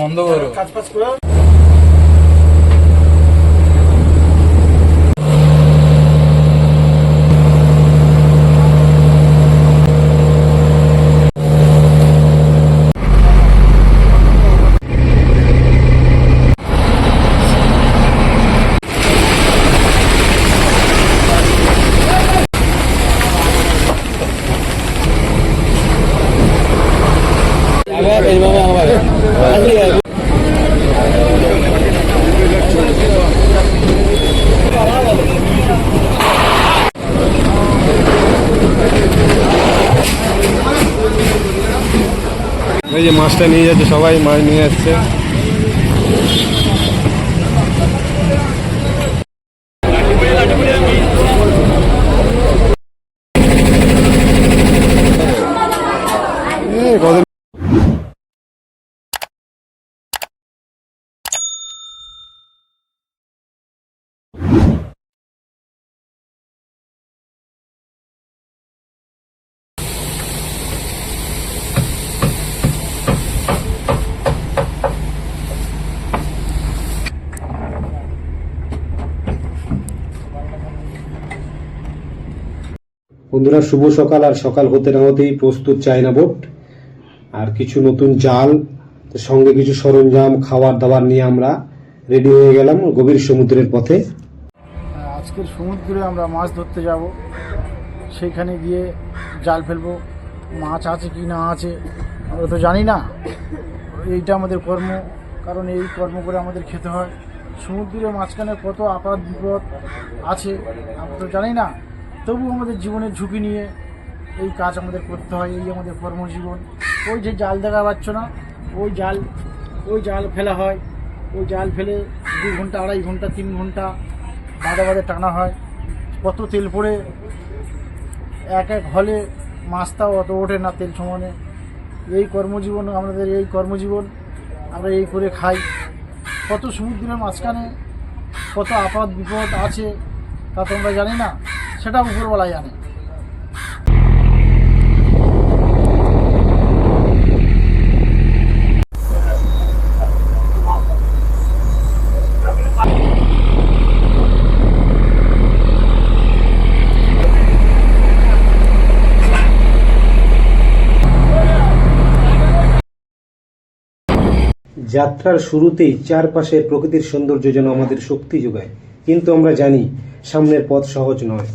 বন্ধ করো। কাজ ফাজ করে। মাছটা নিয়ে যাচ্ছে সবাই মাছ নিয়ে যাচ্ছে এই কত বন্ধুরা, শুভ সকাল। আর সকাল হতে না হতেই প্রস্তুত চায়না বোট। আর কিছু নতুন জাল, সঙ্গে কিছু সরঞ্জাম, খাবার দাবার নিয়ে আমরা রেডি হয়ে গেলাম গভীর সমুদ্রের পথে। আজকের সমুদ্রে আমরা মাছ ধরতে যাব। সেইখানে গিয়ে জাল ফেলব। মাছ আছে কি না আছে, আমরা তো জানি না। এইটা আমাদের কর্ম, কারণ এই কর্ম করে আমাদের খেতে হয়। সমুদ্রের মাঝখানে কত আপাত বিপদ আছে, আমরা তো জানি না। তবু আমাদের জীবনের ঝুঁকি নিয়ে এই কাজ আমাদের করতে হয়, এই আমাদের কর্মজীবন। ওই যে জাল দেখা পাচ্ছ না, ওই জাল ওই জাল ফেলা হয়, ওই জাল ফেলে দু ঘণ্টা, আড়াই ঘণ্টা, তিন ঘণ্টা বাঁধা বাঁধে টানা হয়। কত তেল পড়ে, এক এক হলে মাছটাও অত ওঠে না তেল সমানে। এই কর্মজীবন, আমাদের এই কর্মজীবন, আমরা এই করে খাই। কত সমুদ্রের মাঝখানে, কত আপাত বিপদ আছে, তা তো আমরা জানি না। সেটা উপরবেলায় জানে। যাত্রার শুরুতেই চারপাশের প্রকৃতির সৌন্দর্য যেন আমাদের শক্তি যোগায়। কিন্তু আমরা জানি, সামনের পথ সহজ নয়।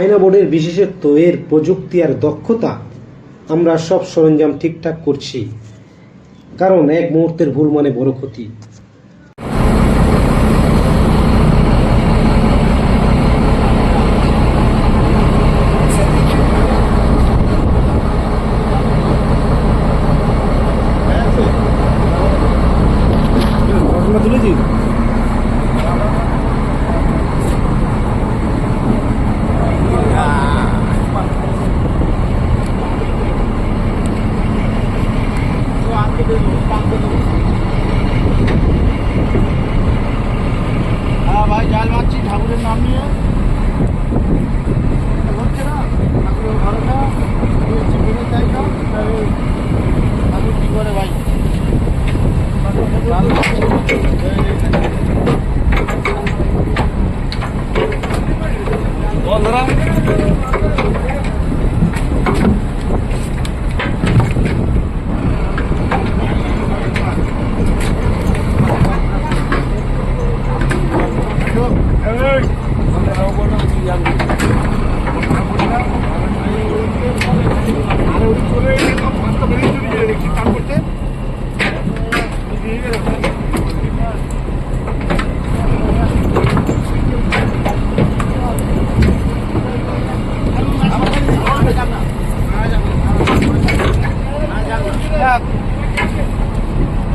চায়না বোর্ডের বিশেষত্ব, এর প্রযুক্তি আর দক্ষতা আমরা সব সরঞ্জাম ঠিকঠাক করছি। কারণ এক মুহূর্তের ভুল মানে বড় ক্ষতি।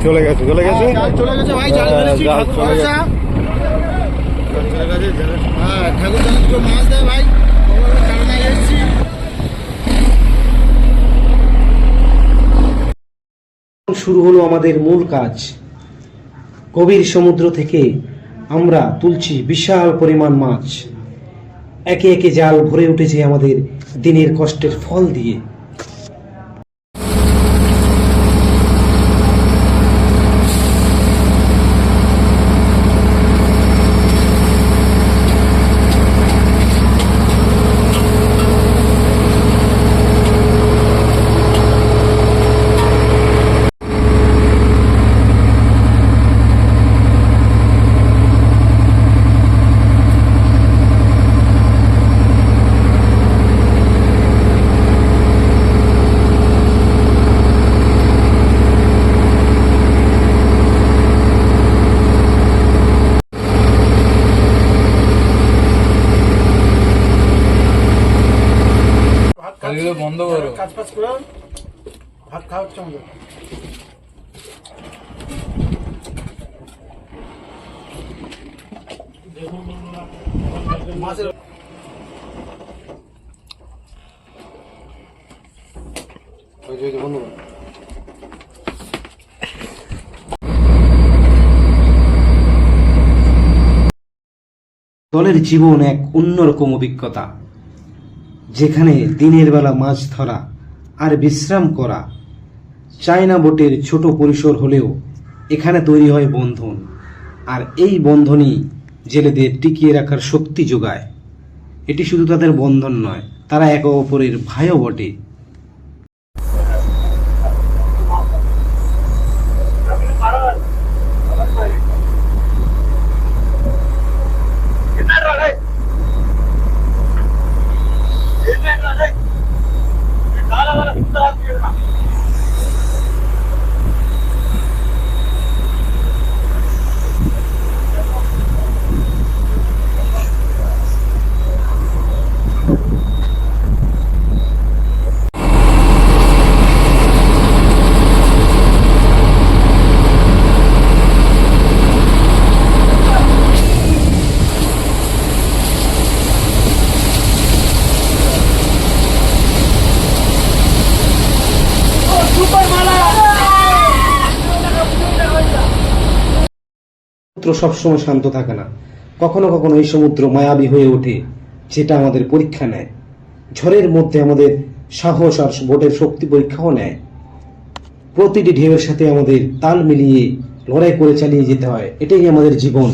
চলে গেছে চলে গেছে? চলে গেছে ভাই জাল হ্যাঁ, ফেলেছি ঠাকুর ভরসা। চলে গেছে হ্যাঁ ঠাকুর জাল দুটো মাছ দেয় ভাই। এসেছি শুরু হলো আমাদের মূল কাজ। গভীর সমুদ্র থেকে আমরা তুলছি বিশাল পরিমাণ মাছ। একে একে জাল ভরে উঠেছে আমাদের দিনের কষ্টের ফল দিয়ে বন্ধ করো কাজ ফাজ করে ভাত খাওয়া হচ্ছে আমাদের। মাছের দলের জীবন এক অন্যরকম অভিজ্ঞতা, যেখানে দিনের বেলা মাছ ধরা আর বিশ্রাম করা। চায়না বোটের ছোট পরিসর হলেও এখানে তৈরি হয় বন্ধন। আর এই বন্ধনই জেলেদের টিকিয়ে রাখার শক্তি যোগায়। এটি শুধু তাদের বন্ধন নয়, তারা একে অপরের ভাইও বটে। সমুদ্র সবসময় শান্ত থাকে না। কখনো কখনো এই সমুদ্র মায়াবী হয়ে ওঠে, যেটা আমাদের পরীক্ষা নেয়। ঝড়ের মধ্যে আমাদের সাহস আর বোটের শক্তি পরীক্ষাও নেয়। প্রতিটি ঢেউয়ের সাথে আমাদের তাল মিলিয়ে লড়াই করে চালিয়ে যেতে হয়, এটাই আমাদের জীবন।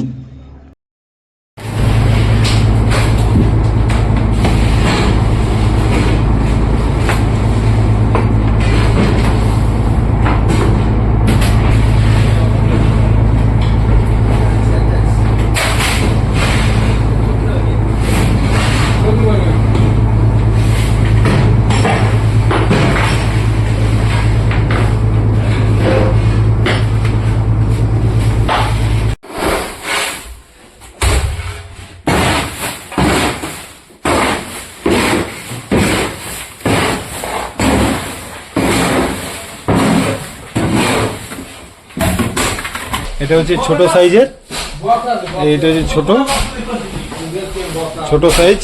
এটা হচ্ছে ছোট সাইজের। এইটা হচ্ছে ছোট। ছোট সাইজ।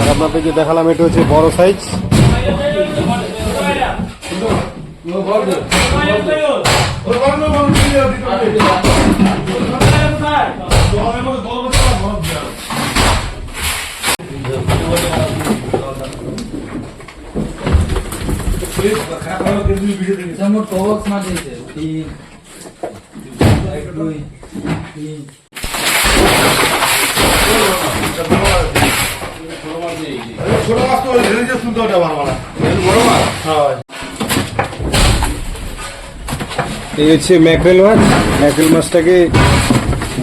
আর আপনাদেরকে দেখালাম এটা হচ্ছে বড় সাইজ। মোট কবক্স মাছ দিয়েছে তিন এই হচ্ছে ম্যাকরেল মাছ। ম্যাকরেল মাছটাকে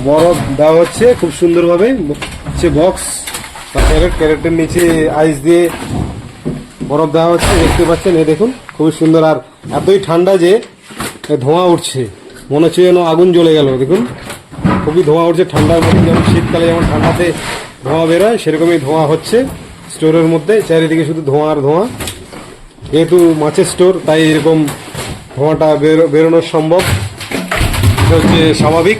বরফ দেওয়া হচ্ছে খুব সুন্দরভাবে। হচ্ছে বক্স ক্যারেট ক্যারেটের নিচে আইস দিয়ে বরফ দেওয়া হচ্ছে। দেখতে পাচ্ছেন এ দেখুন, খুবই সুন্দর। আর এতই ঠান্ডা যে ধোঁয়া উঠছে। মনে হচ্ছে যেন আগুন জ্বলে গেল। দেখুন, খুবই ধোঁয়া উঠছে, ঠান্ডার মধ্যে যেমন শীতকালে যেমন ঠান্ডাতে ধোঁয়া বেরোয়, সেরকমই ধোঁয়া হচ্ছে স্টোরের মধ্যে। চারিদিকে শুধু ধোঁয়া আর ধোঁয়া। যেহেতু মাছের স্টোর, তাই এরকম ধোঁয়াটা বেরো- বেরোনো সম্ভব। এটা হচ্ছে স্বাভাবিক।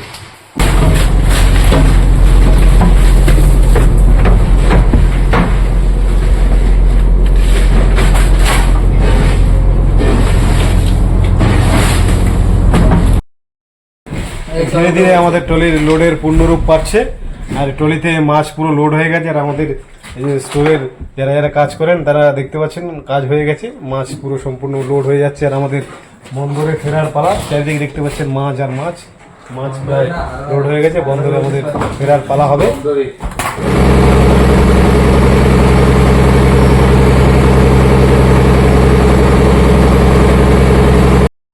ধীরে ধীরে আমাদের ট্রলির লোডের পূর্ণরূপ পাচ্ছে। আর ট্রলিতে মাছ পুরো লোড হয়ে গেছে আর আমাদের স্টোরের যারা যারা কাজ করেন, তারা দেখতে পাচ্ছেন কাজ হয়ে গেছে। মাছ পুরো সম্পূর্ণ লোড হয়ে যাচ্ছে আর আমাদের বন্দরে ফেরার পালা। চারিদিকে দেখতে পাচ্ছেন মাছ আর মাছ। মাছ প্রায় লোড হয়ে গেছে, বন্দরে আমাদের ফেরার পালা হবে।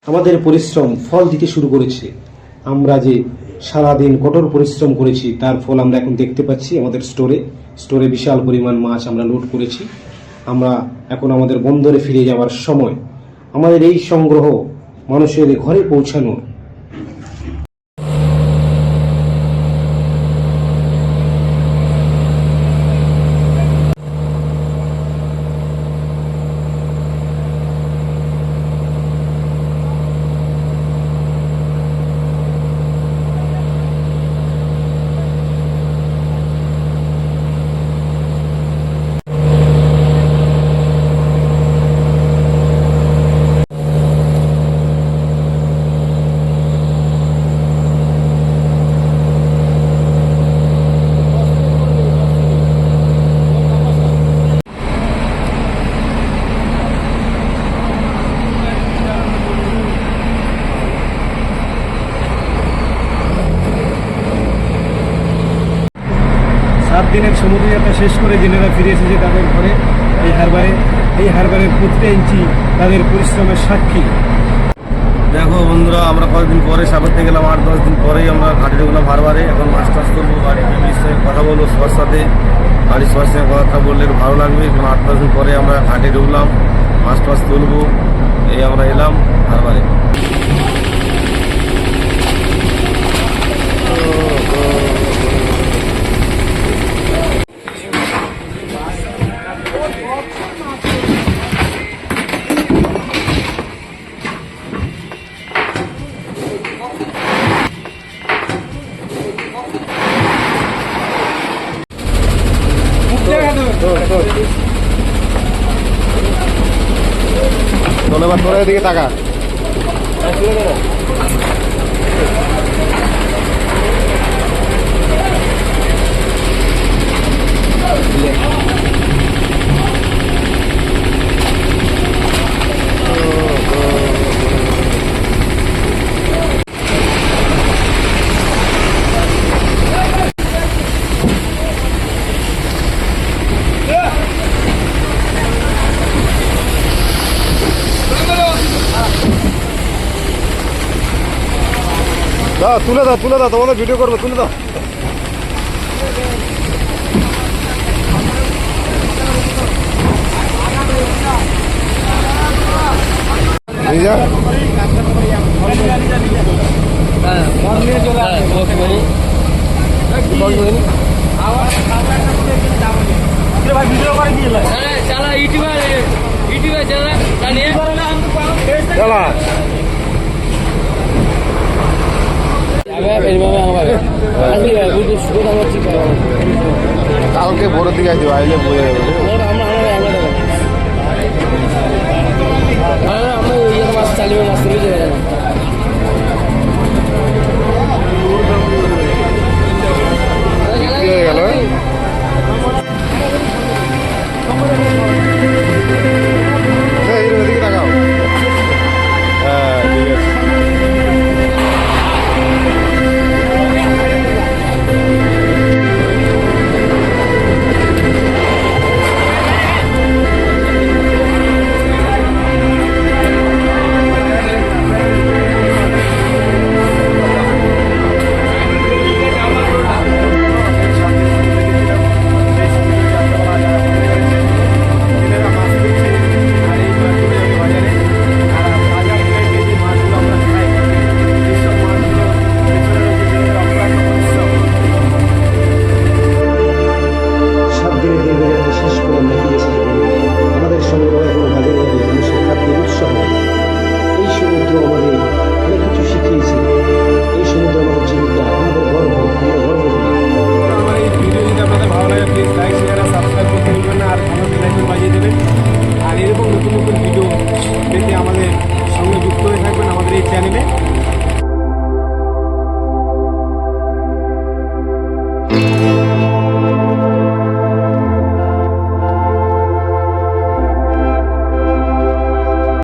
আমাদের পরিশ্রম ফল দিতে শুরু করেছে। আমরা যে সারাদিন কঠোর পরিশ্রম করেছি, তার ফল আমরা এখন দেখতে পাচ্ছি আমাদের স্টোরে স্টোরে বিশাল পরিমাণ মাছ আমরা লোড করেছি। আমরা এখন আমাদের বন্দরে ফিরে যাওয়ার সময় আমাদের এই সংগ্রহ মানুষের ঘরে পৌঁছানোর সাত দিনের সমুদ্র যাত্রা শেষ করে জেলেরা ফিরে এসেছে তাদের ঘরে, এই হারবারে। এই হারবারের প্রতিটা ইঞ্চি তাদের পরিশ্রমের সাক্ষী। দেখো বন্ধুরা, আমরা কয়েকদিন পরে সাগরতে গেলাম আট দশ দিন পরেই আমরা ঘাটে ঢুকলাম হারবারে। এখন মাছ টাছ করব বাড়ির ফ্যামিলির সঙ্গে কথা বলব সবার সাথে। বাড়ির সবার সঙ্গে কথা বললে ভালো লাগবে এখন আট দশ দিন পরে আমরা ঘাটে ঢুকলাম মাছ টাছ তুলবো, এই আমরা এলাম হারবারে। এবার তোরা এদিকে দাও তুলে দাও তুলে দাও তোমাদের ভিডিও করব তুলে দাও। নিয়ে চালা ইউটিউবে ইউটিউবে চালা চালা। কালকে ভোরের দিকে আসবে আইলে বোঝা যাবে। আমরা ইয়ে মাছ চালিয়ে মাছ তুলে